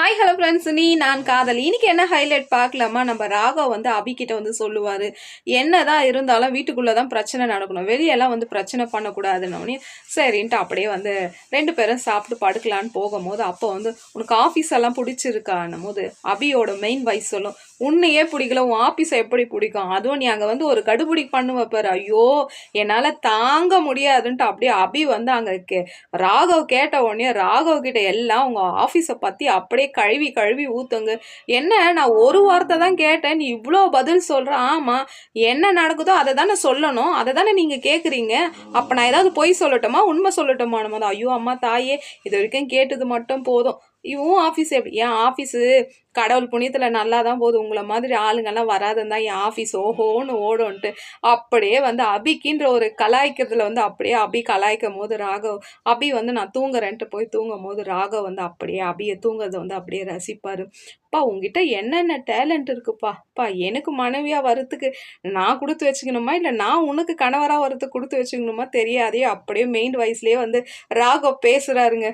Hi hello friends நீ நான் காதல். இன்னைக்கு என்ன ஹைலைட் பார்க்கலாமா? நம்ம ராகவ் வந்து அபிக்கிட்ட வந்து சொல்லுவார். என்னதான் இருந்தாலும் வீட்டுக்குள்ளே தான் பிரச்சனை நடக்கணும். வெளியெல்லாம் வந்து பிரச்சனை பண்ணக்கூடாதுன்னு சரின்ட்டு அப்படியே வந்து ரெண்டு பேரும் சாப்பிட்டு படுக்கலான்னு போகும்போது அப்போ வந்து உனக்கு ஆஃபீஸ் எல்லாம் பிடிச்சிருக்கான்னும் போது அபியோட மெயின் வைஸ் சொல்லும் உன்னையே பிடிக்கல உன் ஆஃபீஸை எப்படி பிடிக்கும்? அதுவும் நீ அங்கே வந்து ஒரு கடுபிடி பண்ணுவ பாரு ஐயோ என்னால் தாங்க முடியாதுன்ட்டு அப்படியே அபி வந்து அங்கே கே ராகவ் கேட்ட உடனே ராகவ் கிட்ட எல்லாம் உங்கள் ஆஃபீஸை பற்றி அப்படியே கழுவி கழுவி ஊத்துங்க. என்ன நான் ஒரு வார்த்தை தான் கேட்டேன். நீ இவ்வளோ பதில் சொல்கிற ஆமாம் என்ன நடக்குதோ அதை தானே சொல்லணும். அதை தானே நீங்கள் கேட்குறீங்க அப்போ நான் ஏதாவது பொய் சொல்லட்டுமா? உண்மை சொல்லட்டுமா? நம்ம தான் ஐயோ அம்மா தாயே இது வரைக்கும் கேட்டது மட்டும் போதும். இவன் ஆஃபீஸ் எப்படி? என் ஆஃபீஸு கடவுள் புண்ணியத்தில் நல்லா தான் போகுது. உங்களை மாதிரி ஆளுங்கெல்லாம் வராதுன்னு தான் என் ஆஃபீஸ் ஓஹோன்னு ஓடோன்ட்டு அப்படியே வந்து அபிக்கின்ற ஒரு கலாய்க்கிறதுல வந்து அப்படியே அபி கலாய்க்கும் போது ராகவ் அபி வந்து நான் தூங்குறேன்ட்டு போய் தூங்கும் போது ராகவ் வந்து அப்படியே அபியை தூங்குறத வந்து அப்படியே ரசிப்பார். அப்பா உங்ககிட்ட என்னென்ன டேலண்ட் இருக்குப்பா? அப்பா எனக்கு மனைவியாக வரத்துக்கு நான் கொடுத்து வச்சுக்கணுமா? இல்லை நான் உனக்கு கணவராக வரத்துக்கு கொடுத்து வச்சுக்கணுமா? தெரியாதே. அப்படியே மெயின் வயசுலேயே வந்து ராகவ் பேசுகிறாருங்க